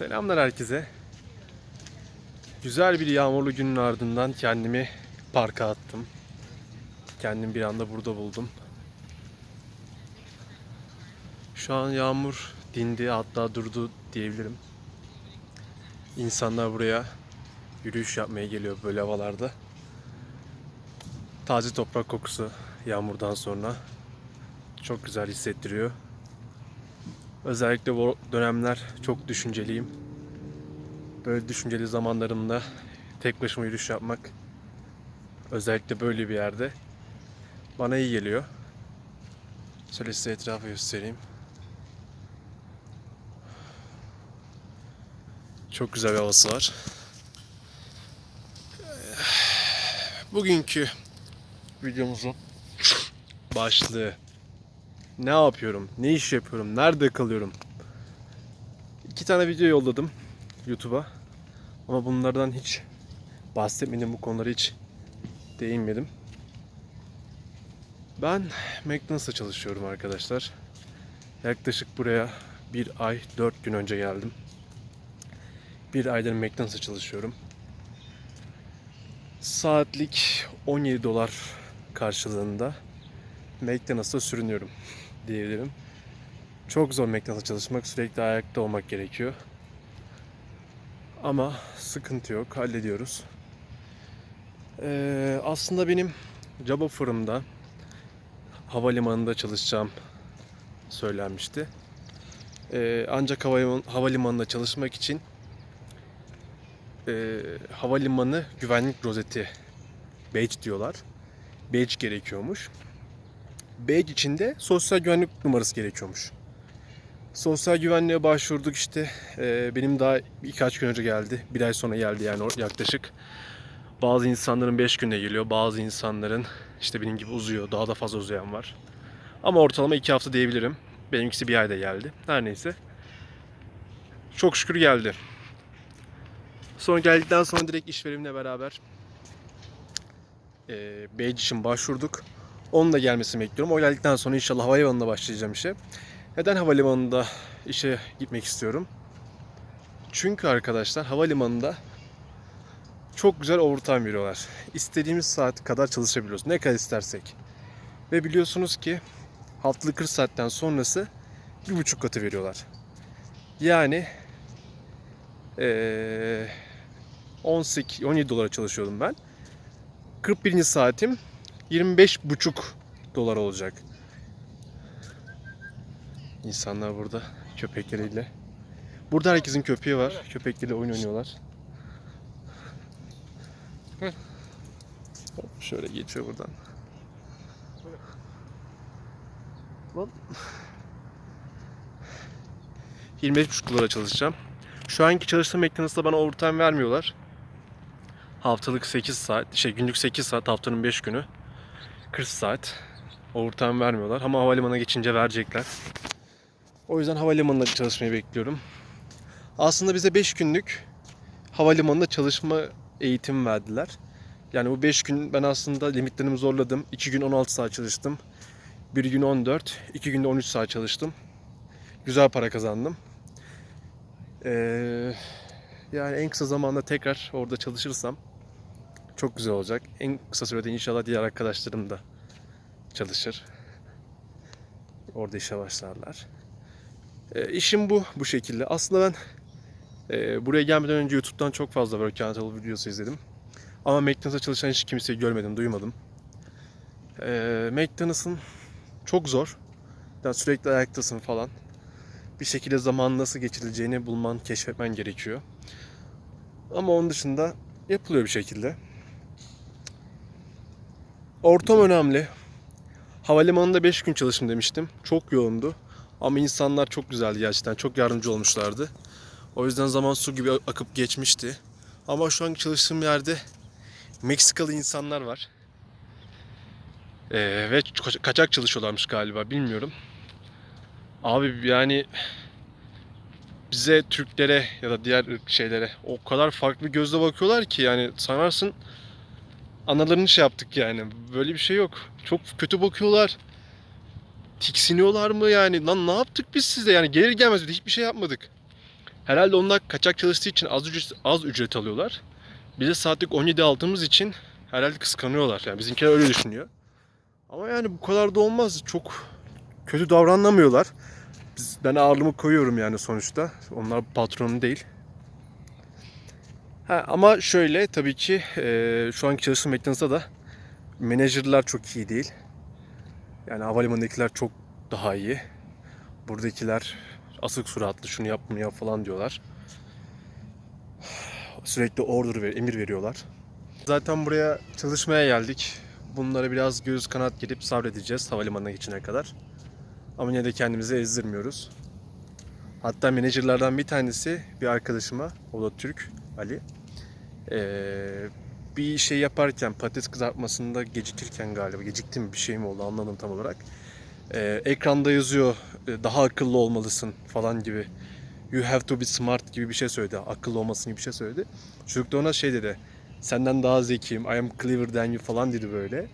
Selamlar herkese. Güzel bir yağmurlu günün ardından kendimi parka attım. Kendimi bir anda burada buldum. Şu an yağmur dindi hatta durdu diyebilirim. İnsanlar buraya yürüyüş yapmaya geliyor böyle havalarda. Taze toprak kokusu yağmurdan sonra çok güzel hissettiriyor. Özellikle bu dönemler çok düşünceliyim. Böyle düşünceli zamanlarımda tek başıma yürüyüş yapmak özellikle böyle bir yerde bana iyi geliyor. Şöyle size etrafı göstereyim. Çok güzel bir havası var. Bugünkü videomuzun başlığı ne yapıyorum, ne iş yapıyorum, nerede kalıyorum. İki tane video yolladım YouTube'a. Ama bunlardan hiç bahsetmedim, bu konulara hiç değinmedim. Ben McDonald's'a çalışıyorum arkadaşlar. Yaklaşık buraya bir ay, dört gün önce geldim. Bir aydır McDonald's'a çalışıyorum. Saatlik 17 dolar karşılığında McDonald's'a sürünüyorum diyebilirim. Çok zor McDonald's'a çalışmak, sürekli ayakta olmak gerekiyor. Ama sıkıntı yok, hallediyoruz. Ee, aslında benim Job offer'ımda havalimanında çalışacağım söylenmişti. Ee, ancak havaliman, havalimanında çalışmak için e, havalimanı güvenlik rozeti badge diyorlar. Badge gerekiyormuş. Badge içinde sosyal güvenlik numarası gerekiyormuş. Sosyal güvenliğe başvurduk işte. Ee, benim daha birkaç gün önce geldi. Bir ay sonra geldi yani yaklaşık. Bazı insanların 5 günde geliyor. Bazı insanların işte benim gibi uzuyor. Daha da fazla uzayan var. Ama ortalama 2 hafta diyebilirim. Benimkisi bir ayda geldi. Her neyse. Çok şükür geldi. Sonra geldikten sonra direkt işverenimle beraber e, badge için başvurduk. Onun da gelmesini bekliyorum. O geldikten sonra inşallah havalimanında başlayacağım işe. Neden havalimanında işe gitmek istiyorum? Çünkü arkadaşlar havalimanında çok güzel overtime veriyorlar. İstediğimiz saat kadar çalışabiliyoruz. Ne kadar istersek. Ve biliyorsunuz ki haftalık 40 saatten sonrası bir buçuk katı veriyorlar. Yani eee 18 17 dolara çalışıyordum ben. 41. saatim 25,5 dolar olacak. İnsanlar burada köpekleriyle. Burada herkesin köpeği var. Köpekleriyle oyun oynuyorlar. Hop, şöyle geçiyor buradan. Hop. 25,5 dolara çalışacağım. Şu anki çalıştığım McDonald's'ta bana overtime vermiyorlar. Haftalık 8 saat, şey günlük 8 saat, haftanın 5 günü. 40 saat. Overtime vermiyorlar ama havalimanına geçince verecekler. O yüzden havalimanında çalışmayı bekliyorum. Aslında bize 5 günlük havalimanında çalışma eğitimi verdiler. Yani bu 5 gün ben aslında limitlerimi zorladım. 2 gün 16 saat çalıştım. 1 gün 14, 2 günde 13 saat çalıştım. Güzel para kazandım. Ee, yani en kısa zamanda tekrar orada çalışırsam çok güzel olacak. En kısa sürede inşallah diğer arkadaşlarım da çalışır. Orada işe başlarlar. E, işim bu, bu şekilde. Aslında ben e, buraya gelmeden önce YouTube'dan çok fazla Work Anadolu videosu izledim. Ama McDonald's'a çalışan hiç kimseyi görmedim, duymadım. E, McDonald's'ın çok zor. Yani sürekli ayaktasın falan. Bir şekilde zaman nasıl geçirileceğini bulman, keşfetmen gerekiyor. Ama onun dışında yapılıyor bir şekilde. Ortam önemli. Havalimanında 5 gün çalıştım demiştim. Çok yoğundu. Ama insanlar çok güzeldi gerçekten. Çok yardımcı olmuşlardı. O yüzden zaman su gibi akıp geçmişti. Ama şu an çalıştığım yerde Meksikalı insanlar var. Ee, ve ka- kaçak çalışıyorlarmış galiba bilmiyorum. Abi yani bize Türklere ya da diğer şeylere o kadar farklı gözle bakıyorlar ki yani sanarsın analarını şey yaptık yani. Böyle bir şey yok. Çok kötü bakıyorlar. Tiksiniyorlar mı yani? Lan ne yaptık biz size yani? Gelir gelmez bir de hiçbir şey yapmadık. Herhalde onlar kaçak çalıştığı için az ücret, az ücret alıyorlar. Bize saatlik 17 aldığımız için herhalde kıskanıyorlar. Yani bizimkiler öyle düşünüyor. Ama yani bu kadar da olmaz. Çok kötü davranamıyorlar. Ben ağırlığımı koyuyorum yani sonuçta. Onlar patronum değil. Ha, ama şöyle tabii ki e, şu anki çalıştığım McDonald's'ta da menajerler çok iyi değil. Yani havalimanındakiler çok daha iyi. Buradakiler asık suratlı şunu yap falan diyorlar. Sürekli order ver, emir veriyorlar. Zaten buraya çalışmaya geldik. Bunlara biraz göz kanat gelip sabredeceğiz havalimanına geçene kadar. Ama yine de kendimizi ezdirmiyoruz. Hatta menajerlerden bir tanesi bir arkadaşıma, o da Türk, Ali. Ee, bir şey yaparken patates kızartmasında gecikirken galiba gecikti mi bir şey mi oldu anladım tam olarak. Ee, ekranda yazıyor e, daha akıllı olmalısın falan gibi. You have to be smart gibi bir şey söyledi. Akıllı olmasın gibi bir şey söyledi. Çocuk da ona şey dedi. Senden daha zekiyim. I am clever than you falan dedi böyle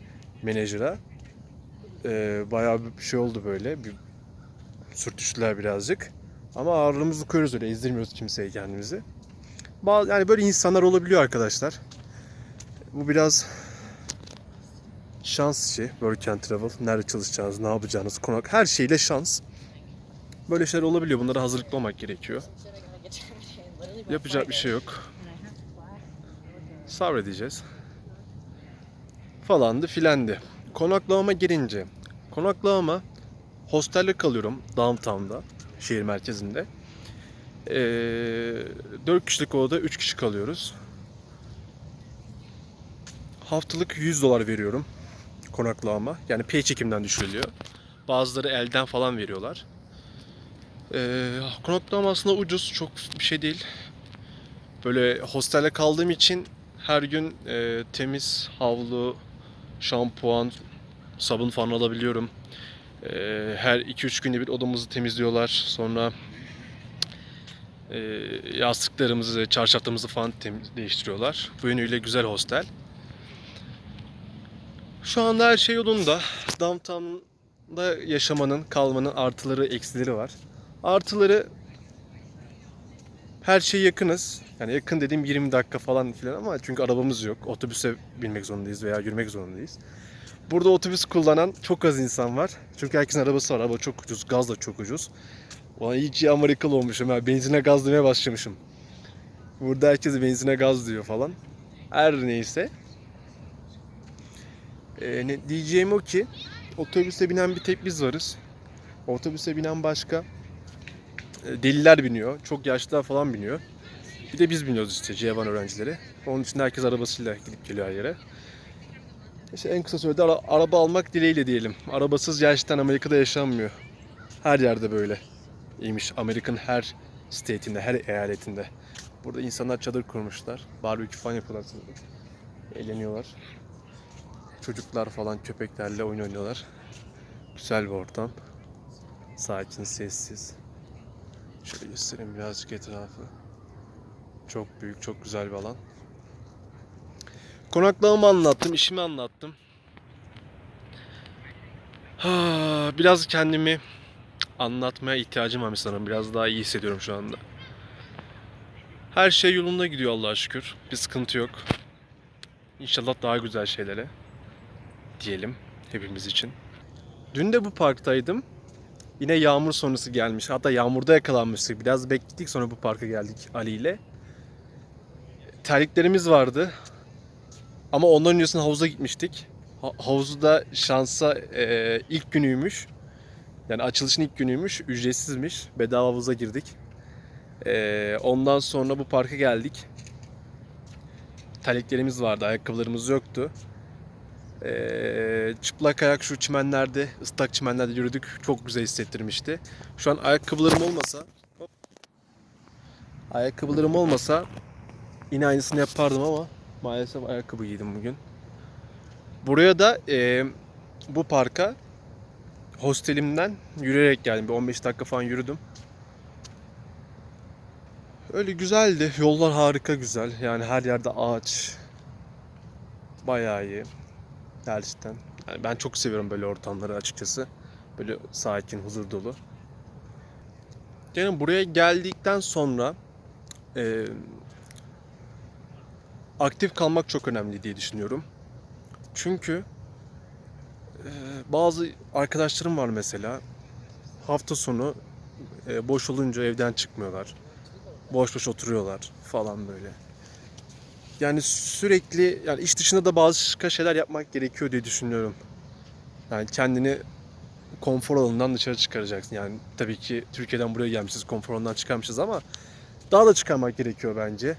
menajera. Ee, bayağı bir şey oldu böyle. Bir sürtüştüler birazcık. Ama ağırlığımızı koyuyoruz öyle. Ezdirmiyoruz kimseye kendimizi. Bazı, yani böyle insanlar olabiliyor arkadaşlar. Bu biraz şans işi. Work and travel. Nerede çalışacağınız, ne yapacağınız, konak. Her şeyle şans. Böyle şeyler olabiliyor. Bunlara hazırlıklı olmak gerekiyor. Yapacak bir şey yok. Sabredeceğiz. Falandı filendi. Konaklamama gelince. Konaklamama hostelde kalıyorum downtown'da. Şehir merkezinde. Ee, 4 kişilik odada 3 kişi kalıyoruz. Haftalık 100 dolar veriyorum konaklama. Yani paycheck'imden düşürülüyor. Bazıları elden falan veriyorlar. Ee, konaklama aslında ucuz. Çok bir şey değil. Böyle hostelde kaldığım için her gün e, temiz havlu, şampuan, sabun falan alabiliyorum. E, her 2-3 günde bir odamızı temizliyorlar. Sonra e, yastıklarımızı, çarşaflarımızı falan değiştiriyorlar. Bu yönüyle güzel hostel. Şu anda her şey yolunda. Downtown'da yaşamanın, kalmanın artıları, eksileri var. Artıları her şey yakınız. Yani yakın dediğim 20 dakika falan filan ama çünkü arabamız yok. Otobüse binmek zorundayız veya yürümek zorundayız. Burada otobüs kullanan çok az insan var. Çünkü herkesin arabası var. Araba çok ucuz. Gaz da çok ucuz. Ulan iyice Amerikalı olmuşum ya. Benzine gaz demeye başlamışım. Burada herkes benzine gaz diyor falan. Her neyse. Ee, ne, diyeceğim o ki otobüse binen bir tek biz varız. Otobüse binen başka e, deliler biniyor. Çok yaşlılar falan biniyor. Bir de biz biniyoruz işte C1 öğrencileri. Onun için herkes arabasıyla gidip geliyor her yere. İşte en kısa sürede ara- araba almak dileğiyle diyelim. Arabasız gerçekten Amerika'da yaşanmıyor. Her yerde böyle. İyiymiş. Amerika'nın her state'inde, her eyaletinde. Burada insanlar çadır kurmuşlar. Barbekü falan yapıyorlar. Eğleniyorlar. Çocuklar falan köpeklerle oyun oynuyorlar. Güzel bir ortam. Sakin, sessiz. Şöyle göstereyim birazcık etrafı. Çok büyük, çok güzel bir alan. Konaklamamı anlattım, işimi anlattım. Ha, biraz kendimi anlatmaya ihtiyacım var sanırım. Biraz daha iyi hissediyorum şu anda. Her şey yolunda gidiyor Allah'a şükür. Bir sıkıntı yok. İnşallah daha güzel şeylere diyelim hepimiz için. Dün de bu parktaydım. Yine yağmur sonrası gelmiş. Hatta yağmurda yakalanmıştık. Biraz bekledik sonra bu parka geldik Ali ile. Terliklerimiz vardı. Ama ondan öncesinde havuza gitmiştik. Ha- havuzu da şansa e, ilk günüymüş. Yani açılışın ilk günüymüş. Ücretsizmiş. Bedava havuza girdik. E, ondan sonra bu parka geldik. Terliklerimiz vardı. Ayakkabılarımız yoktu. Ee, çıplak ayak şu çimenlerde, ıslak çimenlerde yürüdük. Çok güzel hissettirmişti. Şu an ayakkabılarım olmasa hop, ayakkabılarım olmasa yine aynısını yapardım ama maalesef ayakkabı giydim bugün. Buraya da e, bu parka hostelimden yürüyerek geldim. Bir 15 dakika falan yürüdüm. Öyle güzeldi. Yollar harika güzel. Yani her yerde ağaç. Bayağı iyi. Gerçekten. Yani ben çok seviyorum böyle ortamları açıkçası. Böyle sakin, huzur dolu. Yani buraya geldikten sonra e, aktif kalmak çok önemli diye düşünüyorum. Çünkü bazı arkadaşlarım var mesela hafta sonu e, boş olunca evden çıkmıyorlar. Boş boş oturuyorlar falan böyle. Yani sürekli yani iş dışında da bazı şeyler yapmak gerekiyor diye düşünüyorum. Yani kendini konfor alanından dışarı çıkaracaksın. Yani tabii ki Türkiye'den buraya gelmişiz, konfor alanından çıkarmışız ama daha da çıkarmak gerekiyor bence.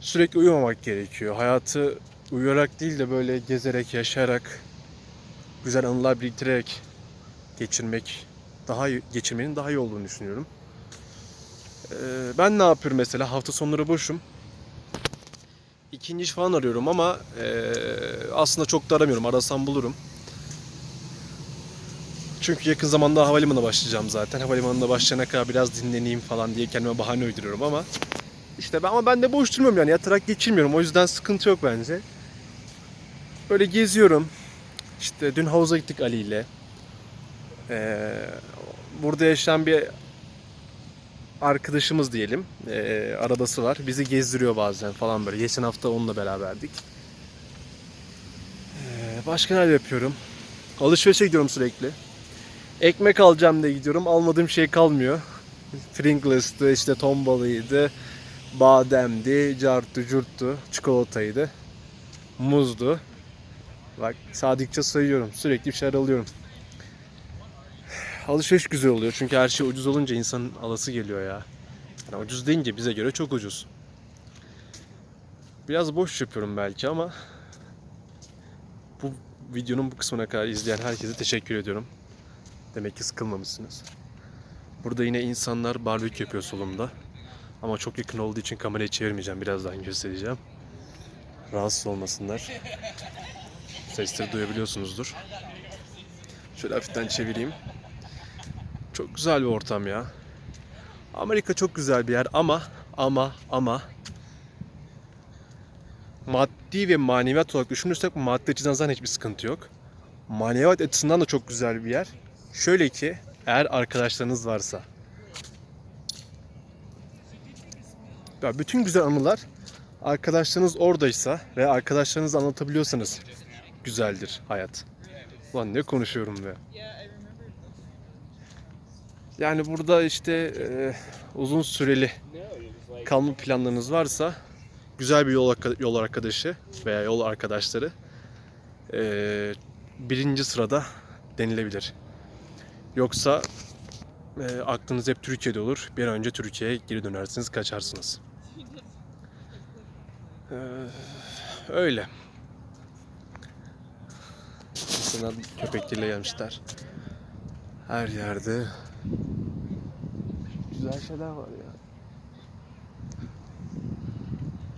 Sürekli uyumamak gerekiyor. Hayatı uyuyarak değil de böyle gezerek, yaşayarak, güzel anılar biriktirerek geçirmek daha iyi, geçirmenin daha iyi olduğunu düşünüyorum. Ee, ben ne yapıyorum mesela? Hafta sonları boşum. İkinci iş falan arıyorum ama ee, aslında çok da aramıyorum. Arasam bulurum. Çünkü yakın zamanda havalimanına başlayacağım zaten. Havalimanına başlayana kadar biraz dinleneyim falan diye kendime bahane uyduruyorum ama işte ben ama ben de boş durmuyorum yani yatarak geçirmiyorum. O yüzden sıkıntı yok bence. Böyle geziyorum. İşte dün havuza gittik Ali ile. Ee, burada yaşayan bir arkadaşımız diyelim. Ee, arabası var. Bizi gezdiriyor bazen falan böyle. Geçen hafta onunla beraberdik. Ee, başka neler yapıyorum? Alışverişe gidiyorum sürekli. Ekmek alacağım diye gidiyorum. Almadığım şey kalmıyor. Pringles'tı, işte ton balığıydı, bademdi, carttu, curttu, çikolataydı, muzdu. Bak sadıkça sayıyorum. Sürekli bir şeyler alıyorum. Alışveriş güzel oluyor çünkü her şey ucuz olunca insanın alası geliyor ya. Yani ucuz deyince bize göre çok ucuz. Biraz boş yapıyorum belki ama bu videonun bu kısmına kadar izleyen herkese teşekkür ediyorum. Demek ki sıkılmamışsınız. Burada yine insanlar barbekü yapıyor solumda. Ama çok yakın olduğu için kamerayı çevirmeyeceğim. Birazdan göstereceğim. Rahatsız olmasınlar. Sesleri duyabiliyorsunuzdur. Şöyle hafiften çevireyim. Çok güzel bir ortam ya. Amerika çok güzel bir yer ama ama ama maddi ve maneviyat olarak düşünürsek maddi açıdan zaten hiçbir sıkıntı yok. Maneviyat açısından da çok güzel bir yer. Şöyle ki eğer arkadaşlarınız varsa ya bütün güzel anılar arkadaşlarınız oradaysa ve arkadaşlarınızı anlatabiliyorsanız güzeldir hayat. Ulan ne konuşuyorum be. Yani burada işte e, uzun süreli kalma planlarınız varsa güzel bir yol, yol arkadaşı veya yol arkadaşları e, birinci sırada denilebilir. Yoksa e, aklınız hep Türkiye'de olur. Bir an önce Türkiye'ye geri dönersiniz, kaçarsınız. E, öyle. İnsanlar köpekleriyle gelmişler. Her yerde güzel şeyler var ya.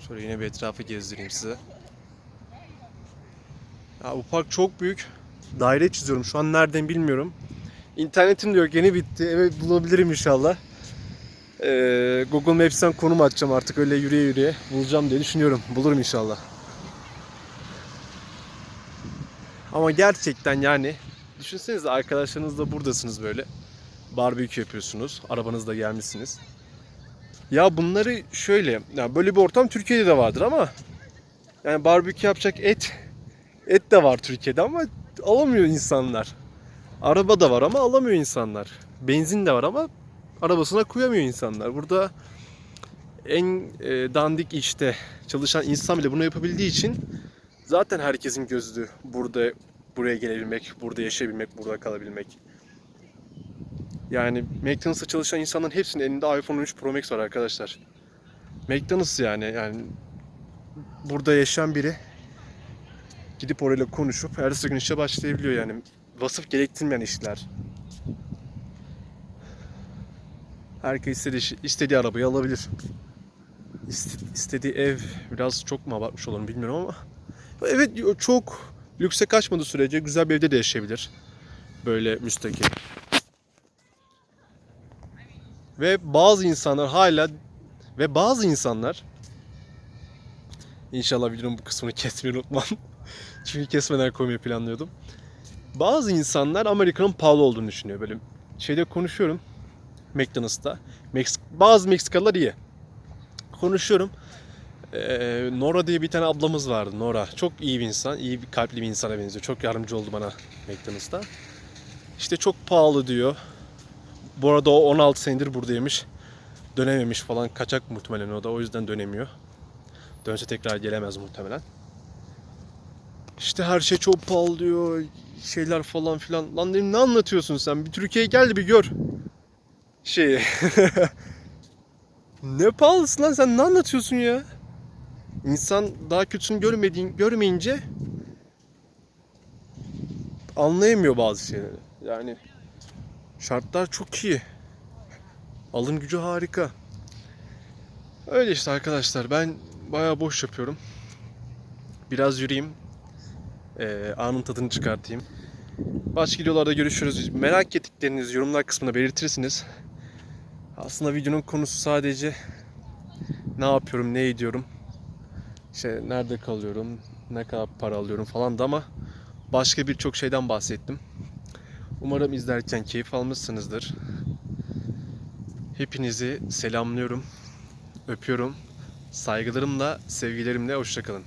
Şöyle yine bir etrafı gezdireyim size. Ya bu park çok büyük. Daire çiziyorum. Şu an nereden bilmiyorum. İnternetim diyor yeni bitti. Eve bulabilirim inşallah. Ee, Google Maps'ten konum atacağım artık öyle yürüye yürüye. Bulacağım diye düşünüyorum. Bulurum inşallah. Ama gerçekten yani düşünsenize arkadaşlarınızla buradasınız böyle. Barbekü yapıyorsunuz. Arabanızda gelmişsiniz. Ya bunları şöyle, ya böyle bir ortam Türkiye'de de vardır ama yani barbekü yapacak et et de var Türkiye'de ama alamıyor insanlar. Araba da var ama alamıyor insanlar. Benzin de var ama arabasına koyamıyor insanlar. Burada en e, dandik işte çalışan insan bile bunu yapabildiği için zaten herkesin gözü burada buraya gelebilmek, burada yaşayabilmek, burada kalabilmek. Yani McDonald's'ta çalışan insanların hepsinin elinde iPhone 13 Pro Max var arkadaşlar. McDonald's yani yani burada yaşayan biri gidip orayla konuşup ertesi gün işe başlayabiliyor yani. Vasıf gerektirmeyen işler. Herkes istediği, istediği arabayı alabilir. İste- istediği ev biraz çok mu abartmış olurum bilmiyorum ama evet çok lükse kaçmadığı sürece güzel bir evde de yaşayabilir. Böyle müstakil. Ve bazı insanlar hala ve bazı insanlar İnşallah videonun bu kısmını kesmeyi unutmam. Çünkü kesmeden koymayı planlıyordum. Bazı insanlar Amerika'nın pahalı olduğunu düşünüyor. Böyle şeyde konuşuyorum. McDonald's'ta. Meksik, bazı Meksikalılar iyi. konuşuyorum. Ee, Nora diye bir tane ablamız vardı Nora. Çok iyi bir insan, iyi bir kalpli bir insana benziyor. Çok yardımcı oldu bana McDonald's'ta. İşte çok pahalı diyor. Bu arada o 16 senedir buradaymış. Dönememiş falan. Kaçak muhtemelen o da. O yüzden dönemiyor. Dönse tekrar gelemez muhtemelen. İşte her şey çok pahalı diyor. Şeyler falan filan. Lan dedim ne anlatıyorsun sen? Bir Türkiye'ye gel bir gör. Şey. ne pahalısı lan sen ne anlatıyorsun ya? İnsan daha kötüsünü görmediğin, görmeyince anlayamıyor bazı şeyleri. Yani şartlar çok iyi. Alım gücü harika. Öyle işte arkadaşlar ben bayağı boş yapıyorum. Biraz yürüyeyim. Ee, anın tadını çıkartayım. Başka videolarda görüşürüz. Merak ettiklerinizi yorumlar kısmına belirtirsiniz. Aslında videonun konusu sadece ne yapıyorum, ne ediyorum, işte nerede kalıyorum, ne kadar para alıyorum falan da ama başka birçok şeyden bahsettim. Umarım izlerken keyif almışsınızdır. Hepinizi selamlıyorum, öpüyorum. Saygılarımla, sevgilerimle hoşçakalın.